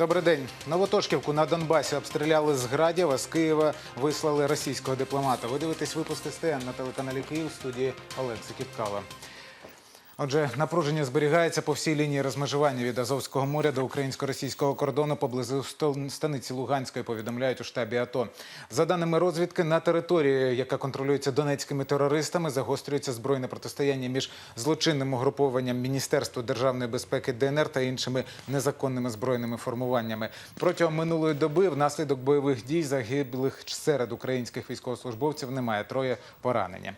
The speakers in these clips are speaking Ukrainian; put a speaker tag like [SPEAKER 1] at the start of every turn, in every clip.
[SPEAKER 1] Добрий день. Новотошківку на Донбасі обстріляли з градів, а з Києва вислали російського дипломата. Ви дивитесь випуск СТН на телеканалі Київ студії Олег Сиківкала. Отже, напруження зберігається по всій лінії розмежування від Азовського моря до українсько-російського кордону поблизу станиці Луганської, повідомляють у штабі АТО. За даними розвідки, на території, яка контролюється донецькими терористами, загострюється збройне протистояння між злочинним угрупованням Міністерства державної безпеки ДНР та іншими незаконними збройними формуваннями. Протягом минулої доби внаслідок бойових дій загиблих серед українських військовослужбовців немає. Троє поранені.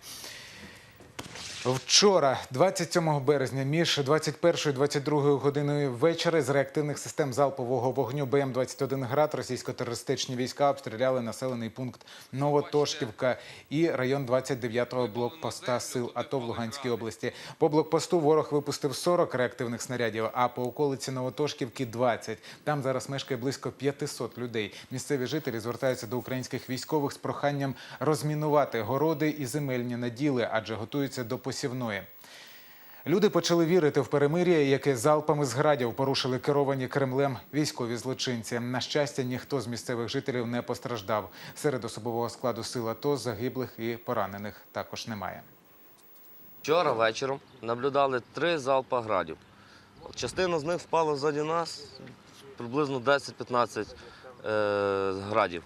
[SPEAKER 1] Вчора, 27 березня, між 21 і 22 годиною вечора з реактивних систем залпового вогню БМ-21 «Град» російсько-терористичні війська обстріляли населений пункт Новотошківка і район 29-го блокпоста сил АТО в Луганській області. По блокпосту ворог випустив 40 реактивних снарядів, а по околиці Новотошківки – 20. Там зараз мешкає близько 500 людей. Місцеві жителі звертаються до українських військових з проханням розмінувати городи і земельні наділи, адже готуються до посівної. Люди почали вірити в перемир'я, яке залпами з градів порушили керовані Кремлем військові злочинці. На щастя, ніхто з місцевих жителів не постраждав. Серед особового складу сил АТО загиблих і поранених також немає.
[SPEAKER 2] Вчора вечором наблюдали три залпа градів. Частина з них впала ззаді нас, приблизно 10-15 е, градів.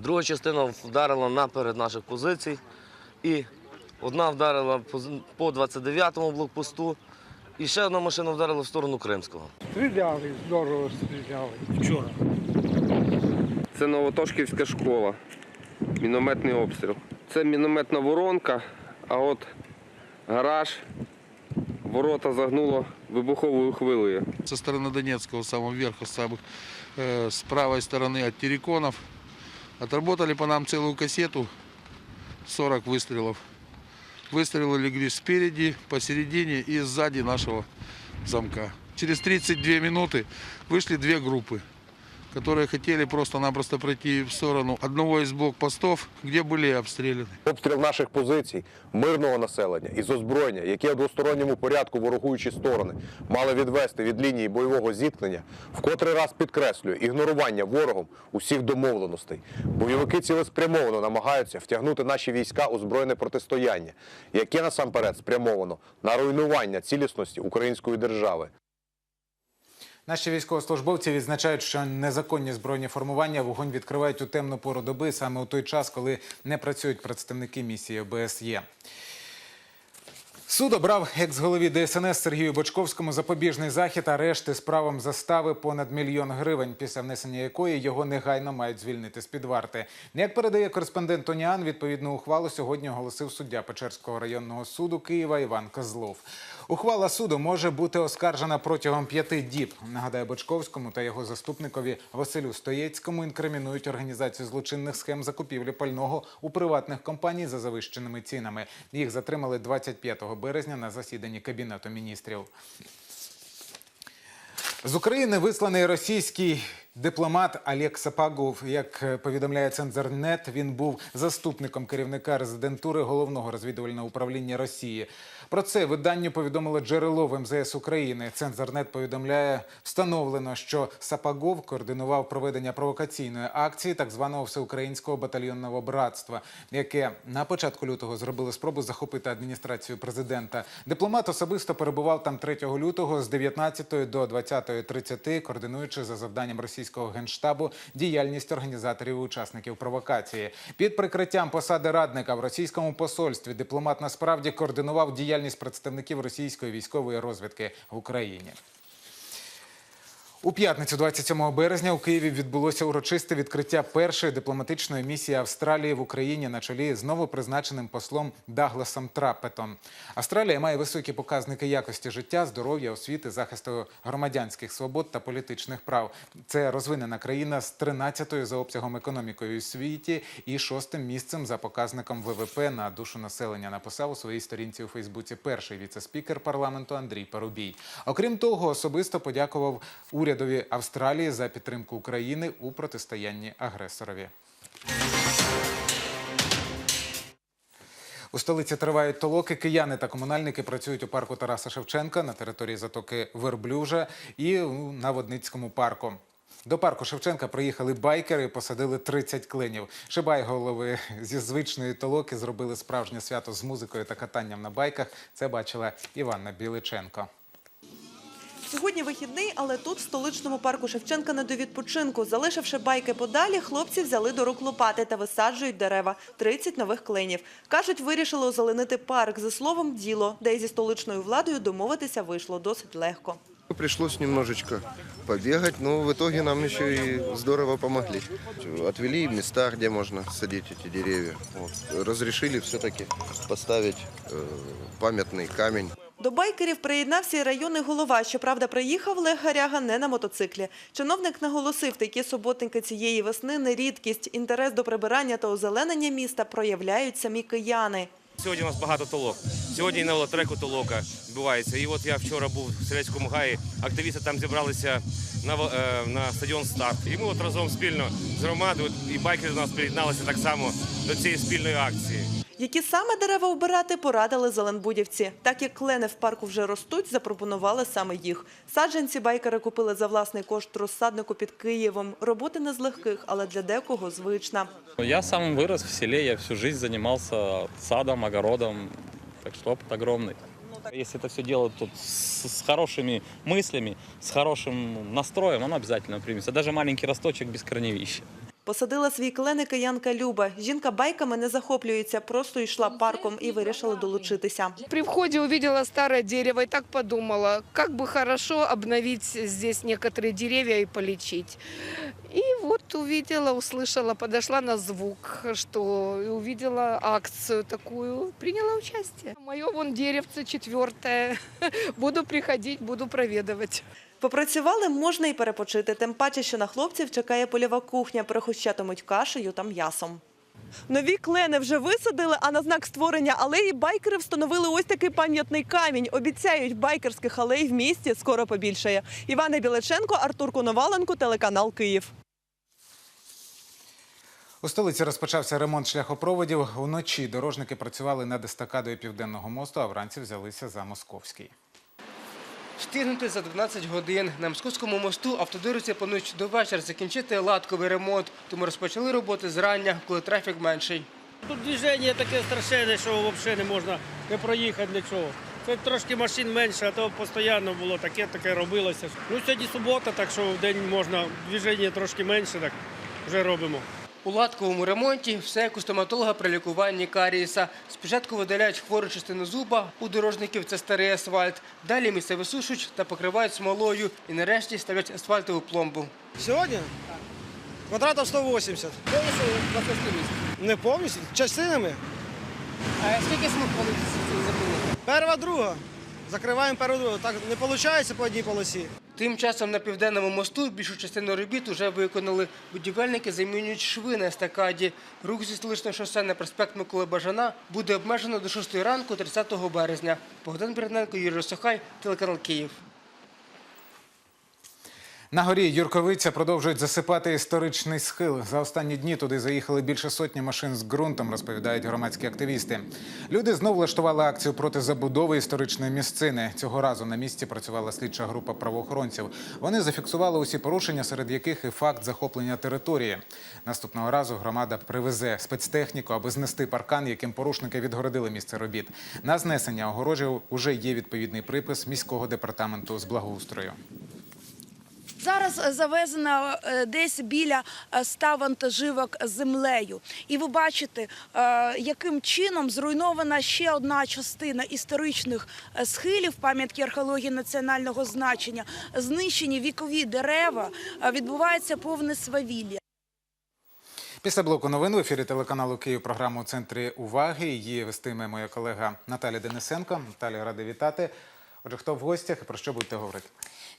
[SPEAKER 2] Друга частина вдарила наперед наших позицій. І одна вдарила пози- по 29-му блокпосту, і ще одна машина вдарила в сторону Кримського.
[SPEAKER 3] Стріляли, здорово стріляли. Вчора.
[SPEAKER 4] Це Новотошківська школа. Мінометний обстріл. Це мінометна воронка, а от гараж, ворота загнуло вибуховою хвилею.
[SPEAKER 5] со стороны Донецкого, самого верха, самых, э, с правой стороны от Тереконов. Отработали по нам целую кассету, 40 выстрелов. Выстрелы легли спереди, посередине и сзади нашего замка. Через 32 минуты вышли две группы, которые хотели просто-напросто пройти в сторону одного из блокпостов, где были обстреляны.
[SPEAKER 6] Обстріл наших позицій, мирного населення із озброєння, яке у двосторонньому порядку ворогуючі сторони мали відвести від лінії бойового зіткнення, в котрий раз підкреслює ігнорування ворогом усіх домовленостей. Бойовики цілеспрямовано намагаються втягнути наші війська у збройне протистояння, яке насамперед спрямовано на руйнування цілісності української держави.
[SPEAKER 1] Наші військовослужбовці відзначають, що незаконні збройні формування вогонь відкривають у темну пору доби, саме у той час, коли не працюють представники місії ОБСЄ. Суд обрав екс-голові ДСНС Сергію Бочковському запобіжний захід, арешт із правом застави понад мільйон гривень, після внесення якої його негайно мають звільнити з під варти. Як передає кореспондент Тоніан, відповідну ухвалу сьогодні оголосив суддя Печерського районного суду Києва Іван Козлов. Ухвала суду може бути оскаржена протягом п'яти діб. Нагадаю, Бочковському та його заступникові Василю Стоєцькому інкримінують організацію злочинних схем закупівлі пального у приватних компаній за завищеними цінами. Їх затримали 25 березня на засіданні Кабінету міністрів. З України висланий російський дипломат Олег Сапагов. Як е, повідомляє Цензорнет, він був заступником керівника резидентури головного розвідувального управління Росії. Про це виданню повідомило джерело в МЗС України. Цензорнет повідомляє, встановлено, що Сапагов координував проведення провокаційної акції так званого всеукраїнського батальйонного братства, яке на початку лютого зробило спробу захопити адміністрацію президента. Дипломат особисто перебував там 3 лютого з 19 до 20.30, координуючи за завданням російського генштабу діяльність організаторів і учасників провокації. Під прикриттям посади радника в російському посольстві дипломат насправді координував діяльність представників російської військової розвідки в Україні. У п'ятницю, 27 березня, у Києві відбулося урочисте відкриття першої дипломатичної місії Австралії в Україні на чолі з новопризначеним послом Дагласом Трапетом. Австралія має високі показники якості життя, здоров'я, освіти, захисту громадянських свобод та політичних прав. Це розвинена країна з 13-ю за обсягом економікою у світі і шостим місцем за показником ВВП на душу населення. Написав у своїй сторінці у Фейсбуці перший віце-спікер парламенту Андрій Парубій. Окрім того, особисто подякував урядові Австралії за підтримку України у протистоянні агресорові. У столиці тривають толоки. Кияни та комунальники працюють у парку Тараса Шевченка на території затоки Верблюжа і у Наводницькому парку. До парку Шевченка приїхали байкери і посадили 30 клинів. Шибайголови зі звичної толоки зробили справжнє свято з музикою та катанням на байках. Це бачила Іванна Біличенко.
[SPEAKER 7] Сьогодні вихідний, але тут, в столичному парку Шевченка, не до відпочинку. Залишивши байки подалі, хлопці взяли до рук лопати та висаджують дерева. 30 нових клинів. Кажуть, вирішили озеленити парк. За словом, діло, де й зі столичною владою домовитися вийшло досить легко.
[SPEAKER 8] Пришлось немножечко побегать, но в итоге нам еще и здорово помогли. Отвели места, где можно садить эти деревья. Вот. Разрешили все-таки поставить э, памятный камень.
[SPEAKER 7] До байкерів приєднався і районний голова. Щоправда, приїхав Олег Гаряга не на мотоциклі. Чиновник наголосив, такі суботники цієї весни не рідкість. Інтерес до прибирання та озеленення міста проявляють самі кияни.
[SPEAKER 9] Сьогодні у нас багато толок. Сьогодні на велотреку толока відбувається. І от я вчора був в Селецькому гаї, активісти там зібралися на, е, на стадіон Старт. І ми от разом спільно з громадою і байкери до нас приєдналися так само до цієї спільної акції.
[SPEAKER 7] Які саме дерева обирати, порадили зеленбудівці. Так як клени в парку вже ростуть, запропонували саме їх. Саджанці байкери купили за власний кошт розсаднику під Києвом. Роботи не з легких, але для декого звична.
[SPEAKER 10] Я сам вырос в селе, я всю жизнь занимался садом, огородом, так что опыт огромный. Если это все делать тут с, с хорошими мыслями, с хорошим настроем, оно обязательно примется. Даже маленький росточек без корневища.
[SPEAKER 7] Посадила свій клени киянка Люба. Жінка байками не захоплюється, просто йшла парком і вирішила долучитися.
[SPEAKER 11] При входе увидела старое дерево и так подумала, как бы хорошо обновить здесь некоторые деревья и полечить. И вот увидела, услышала, подошла на звук, что и увидела акцию такую, приняла участие. Мое вон деревце четвертое. Буду приходить, буду проведывать.
[SPEAKER 7] Попрацювали можна і перепочити, тим паче, що на хлопців чекає польова кухня, пригощатимуть кашею та м'ясом. Нові клени вже висадили, а на знак створення алеї байкери встановили ось такий пам'ятний камінь. Обіцяють, байкерських алей в місті скоро побільшає. Івана Біличенко, Артур Коноваленко, телеканал Київ.
[SPEAKER 1] У столиці розпочався ремонт шляхопроводів. Уночі дорожники працювали над естакадою Південного мосту, а вранці взялися за Московський.
[SPEAKER 12] Встигнути за 12 годин. На Московському мосту автодориці планують до вечора закінчити латковий ремонт, тому розпочали роботи зрання, коли трафік менший.
[SPEAKER 3] Тут движення таке страшенне, що взагалі не можна не проїхати нічого. Це трошки машин менше, а то постійно було таке, таке робилося. Ну сьогодні субота, так що в день можна движення трошки менше, так вже робимо.
[SPEAKER 12] У латковому ремонті все як у стоматолога при лікуванні карієса. Спочатку видаляють хвору частину зуба, у дорожників це старий асфальт. Далі місце висушують та покривають смолою і нарешті ставлять асфальтову пломбу.
[SPEAKER 3] Сьогодні? Квадратів 180. Не повністю, частинами.
[SPEAKER 12] А скільки смуг запилити?
[SPEAKER 3] Перва, друга. Закриваємо першу другу. Так не виходить по одній полосі.
[SPEAKER 12] Тим часом на південному мосту більшу частину робіт вже виконали. Будівельники замінюють шви на естакаді. Рух зі столичного шосе на проспект Миколи Бажана буде обмежено до 6 ранку 30 березня. Богдан Берненко, Юрій Росохай, телеканал Київ.
[SPEAKER 1] На горі Юрковиця продовжують засипати історичний схил. За останні дні туди заїхали більше сотні машин з ґрунтом, розповідають громадські активісти. Люди знов влаштували акцію проти забудови історичної місцини. Цього разу на місці працювала слідча група правоохоронців. Вони зафіксували усі порушення, серед яких і факт захоплення території. Наступного разу громада привезе спецтехніку, аби знести паркан, яким порушники відгородили місце робіт. На знесення огорожі уже є відповідний припис міського департаменту з благоустрою.
[SPEAKER 13] Зараз е, завезено е, десь біля е, 100 вантажівок землею. І ви бачите, е, яким чином зруйнована ще одна частина історичних е, схилів пам'ятки археології національного значення. Знищені вікові дерева, е, відбувається повне свавілля.
[SPEAKER 1] Після блоку новин в ефірі телеканалу Київ програма у центрі уваги. Її вестиме моя колега Наталя Денисенко. Наталя, радий вітати. Отже, хто в гостях і про що будете говорити?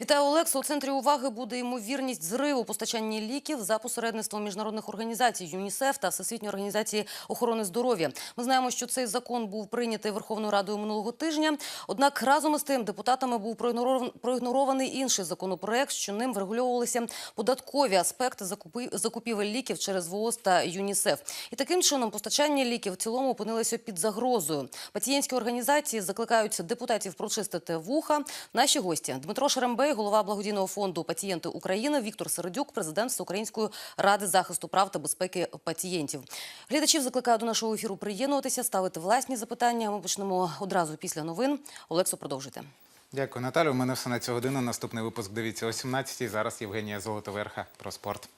[SPEAKER 14] Вітаю, Олексо. У центрі уваги буде ймовірність зриву постачання ліків за посередництвом міжнародних організацій ЮНІСЕФ та Всесвітньої організації охорони здоров'я. Ми знаємо, що цей закон був прийнятий Верховною Радою минулого тижня. Однак разом із тим депутатами був проігноров- проігнорований інший законопроект, що ним врегульовувалися податкові аспекти закупівель ліків через ВООЗ та ЮНІСЕФ. І таким чином постачання ліків в цілому опинилося під загрозою. Пацієнтські організації закликають депутатів прочистити вуха. Наші гості Дмитро Шерембей, голова благодійного фонду Пацієнти України, Віктор Середюк, президент Всеукраїнської ради захисту прав та безпеки пацієнтів. Глядачів закликаю до нашого ефіру приєднуватися, ставити власні запитання. Ми почнемо одразу після новин. Олексо, продовжуйте.
[SPEAKER 1] Дякую, Наталю. У мене все на цю годину. Наступний випуск дивіться о 17-й. Зараз Євгенія Золотоверха про спорт.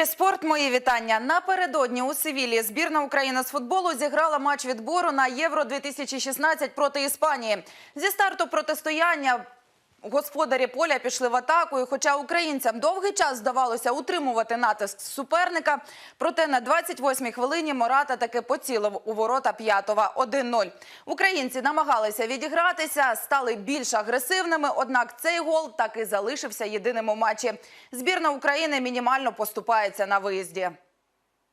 [SPEAKER 15] Ефірі спорт. Мої вітання. Напередодні у Севілі збірна України з футболу зіграла матч відбору на Євро 2016 проти Іспанії. Зі старту протистояння господарі поля пішли в атаку. І хоча українцям довгий час здавалося утримувати натиск суперника, проте на 28-й хвилині Мората таки поцілив у ворота П'ятова 1-0. Українці намагалися відігратися, стали більш агресивними. Однак цей гол так і залишився єдиним у матчі. Збірна України мінімально поступається на виїзді.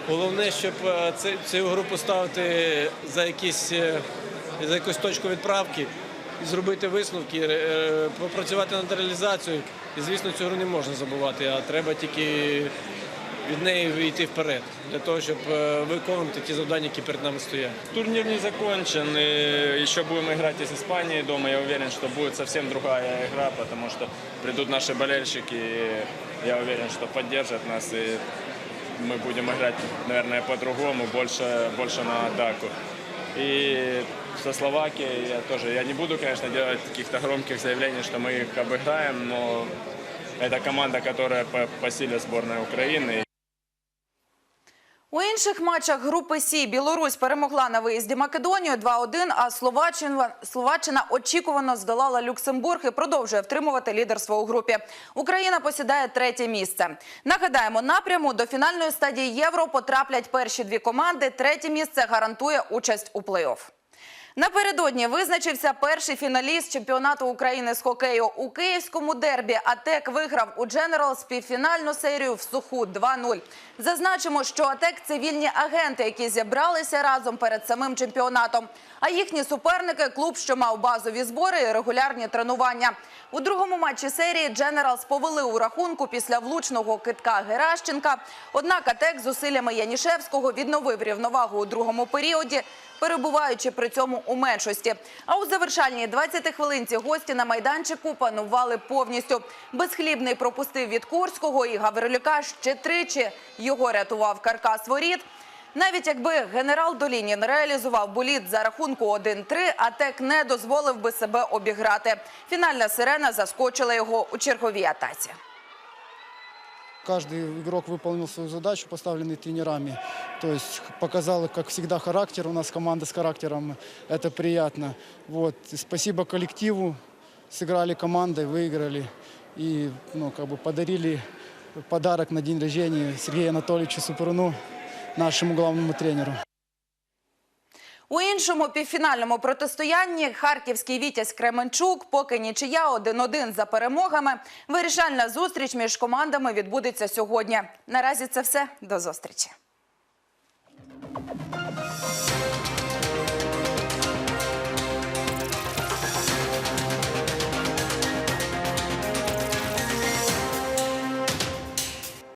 [SPEAKER 3] Головне, щоб е, цю гру поставити за, якісь, е, за якусь точку відправки, і зробити висновки, е, попрацювати над реалізацією. І, звісно, гру не можна забувати, а треба тільки від неї йти вперед, для того, щоб е, виконувати ті завдання, які перед нами стоять.
[SPEAKER 10] Турнир не закончен, и еще будем играть и с Испанией дома. Я уверен, что будет совсем другая игра, потому что придут наши болельщики, и я уверен, что поддержат нас, и мы будем играть, наверное, по-другому, больше, больше на атаку. И со Словакией я тоже, я не буду, конечно, делать каких-то громких заявлений, что мы их обыграем, но это команда, которая по, по силе сборной Украины.
[SPEAKER 15] У інших матчах групи Сі Білорусь перемогла на виїзді Македонію 2-1, а Словаччина, Словаччина очікувано здолала Люксембург і продовжує втримувати лідерство у групі. Україна посідає третє місце. Нагадаємо, напряму до фінальної стадії Євро потраплять перші дві команди. Третє місце гарантує участь у плей-офф. Напередодні визначився перший фіналіст чемпіонату України з хокею у київському дербі. АТЕК виграв у Дженерал співфінальну серію в суху 2-0. Зазначимо, що АТЕК – це вільні агенти, які зібралися разом перед самим чемпіонатом. А їхні суперники – клуб, що мав базові збори і регулярні тренування. У другому матчі серії Дженералс повели у рахунку після влучного китка Геращенка. Однак АТЕК зусиллями Янішевського відновив рівновагу у другому періоді, перебуваючи при цьому у меншості. А у завершальній 20 хвилинці гості на майданчику панували повністю. Безхлібний пропустив від Курського і Гаврилюка ще тричі. Його рятував каркас воріт. Навіть якби генерал Долінін реалізував боліт за рахунку 1-3, АТЕК не дозволив би себе обіграти. Фінальна сирена заскочила його у черговій атаці.
[SPEAKER 16] Каждый игрок выполнил свою задачу, поставленную тренерами. То есть показал, как всегда, характер. У нас команда с характером. Это приятно. Вот. Спасибо коллективу. Сыграли командой, выиграли. И ну, как бы подарили подарок на день рождения Сергею Анатольевичу Супруну, нашему главному тренеру.
[SPEAKER 15] У іншому півфінальному протистоянні харківський Вітязь Кременчук, поки нічия 1-1 за перемогами. Вирішальна зустріч між командами відбудеться сьогодні. Наразі це все до зустрічі.